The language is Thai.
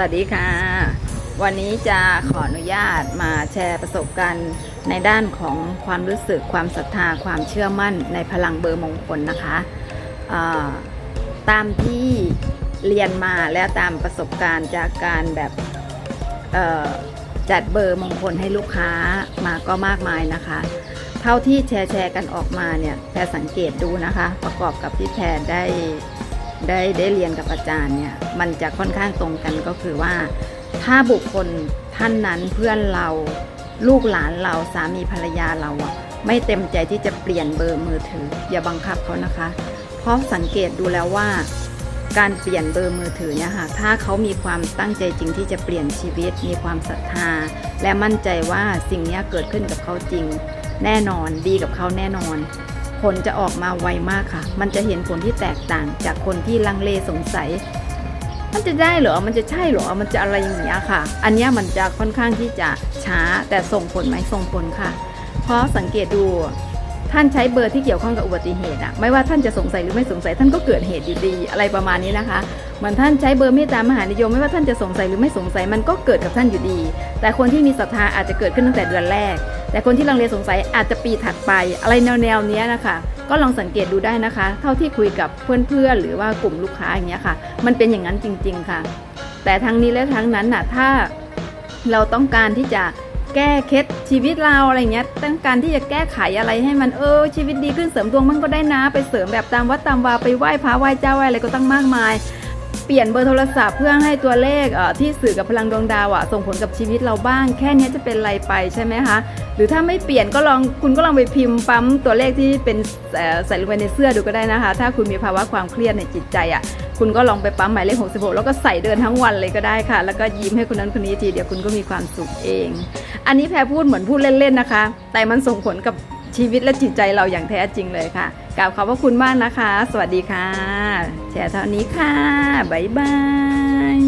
วัสดีค่ะ วันนี้จะขออนุญาตมาแชร์ประสบการณ์ในด้านของความรู้สึกความศรัทธาความเชื่อมั่นในพลังเบอร์มงคลนะคะตามที่เรียนมาและตามประสบการณ์จากการแบบจัดเบอร์มงคลให้ลูกค้ามาก็มากมายนะคะ เท่าที่แชร์แชร์กันออกมาเนี่ยแพรสังเกตดูนะคะ ประกอบกับที่แพรได้ ได้ได้เรียนกับอาจารย์เนี่ยมันจะค่อนข้างตรงกันก็คือว่า ถ้าบุคคลท่านนั้นเพื่อนเราลูกหลานเราสามีภรรยาเราอะไม่เต็มใจที่จะเปลี่ยนเบอร์มือถือ อย่าบังคับเขานะคะ เพราะสังเกตดูแล้วว่า การเปลี่ยนเบอร์มือถือเนี่ยค่ะถ้าเขามีความตั้งใจจริงที่จะเปลี่ยนชีวิต มีความศรัทธา และมั่นใจว่าสิ่งนี้เกิดขึ้นกับเขาจริง แน่นอนดีกับเขาแน่นอน ผลจะออกมาไวมากค่ะ มันจะเห็นผลที่แตกต่างจากคนที่ลังเลสงสัย มันจะได้เหรอ มันจะใช่เหรอ มันจะอะไรอย่างเงี้ยค่ะ อันนี้มันจะค่อนข้างที่จะช้าแต่ส่งผลไหมส่งผลค่ะ เพราะสังเกตดูท่านใช้เบอร์ที่เกี่ยวข้องกับอุบัติเหตุอะไม่ว่าท่านจะสงสัยหรือไม่สงสัยท่านก็เกิดเหตุอยู่ดีอะไรประมาณนี้นะคะเหมือนท่านใช้เบอร์เมตตามหานิยม ไม่ว่าท่านจะสงสัยหรือไม่สงสัยมันก็เกิดกับท่านอยู่ดี แต่คนที่มีศรัทธาอาจจะเกิดขึ้นตั้งแต่เดือนแรก แต่คนที่ลังเลสงสัยอาจจะปีถัดไป อะไรแนวๆนี้นะคะ ก็ลองสังเกตดูได้นะคะ เท่าที่คุยกับเพื่อนๆหรือว่ากลุ่มลูกค้าอย่างเงี้ยค่ะ มันเป็นอย่างนั้นจริง ๆ ค่ะ แต่ทั้งนี้และทั้งนั้นน่ะถ้าเราต้องการที่จะแก้เคล็ดชีวิตเราอะไรเงี้ยต้องการที่จะแก้ไขอะไรให้มันเออชีวิตดีขึ้นเสริมดวงมันก็ได้นะ ไปเสริมแบบตามวัดตามวาไปไหว้พระไหว้เจ้าไหว้อะไรก็ตั้งมากมาย เปลี่ยนเบอร์โทรศัพท์เพื่อให้ตัวเลขที่สื่อกับพลังดวงดาวอะส่งผลกับชีวิตเราบ้าง แค่นี้จะเป็นไรไปใช่ไหมคะ หรือถ้าไม่เปลี่ยนก็ลองคุณก็ลองไปพิมพ์ปั๊มตัวเลขที่เป็นใส่ลงไปในเสื้อดูก็ได้นะคะ ถ้าคุณมีภาวะความเครียดในจิตใจอะคุณก็ลองไปปั๊มหมายเลข 66 แล้วก็ใส่เดินทั้งวันเลยก็ได้ค่ะ แล้วก็ยิ้มให้คนนั้นคนนี้ทีเดียวคุณก็มีความสุขเอง อันนี้แพรพูดเหมือนพูดเล่นๆนะคะ แต่มันส่งผลกับ ชีวิตและจิตใจเราอย่างแท้จริงเลยค่ะกราบขอบพระคุณมากนะคะ สวัสดีค่ะ แชร์เท่านี้ค่ะ บ๊ายบาย